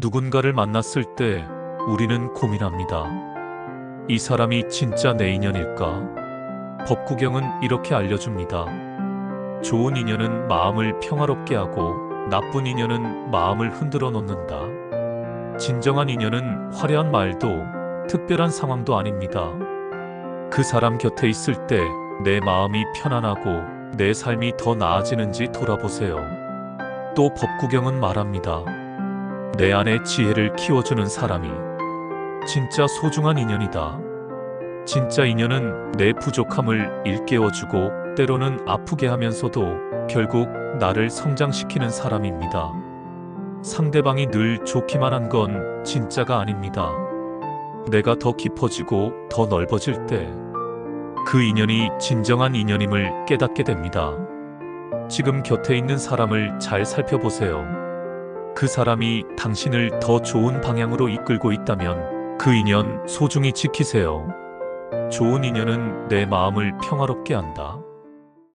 누군가를 만났을 때 우리는 고민합니다. 이 사람이 진짜 내 인연일까? 법구경은 이렇게 알려줍니다. 좋은 인연은 마음을 평화롭게 하고 나쁜 인연은 마음을 흔들어 놓는다. 진정한 인연은 화려한 말도 특별한 상황도 아닙니다. 그 사람 곁에 있을 때 내 마음이 편안하고 내 삶이 더 나아지는지 돌아보세요. 또 법구경은 말합니다. 내 안에 지혜를 키워주는 사람이 진짜 소중한 인연이다. 진짜 인연은 내 부족함을 일깨워주고 때로는 아프게 하면서도 결국 나를 성장시키는 사람입니다. 상대방이 늘 좋기만 한 건 진짜가 아닙니다. 내가 더 깊어지고 더 넓어질 때 그 인연이 진정한 인연임을 깨닫게 됩니다. 지금 곁에 있는 사람을 잘 살펴보세요. 그 사람이 당신을 더 좋은 방향으로 이끌고 있다면 그 인연 소중히 지키세요. 좋은 인연은 내 마음을 평화롭게 한다.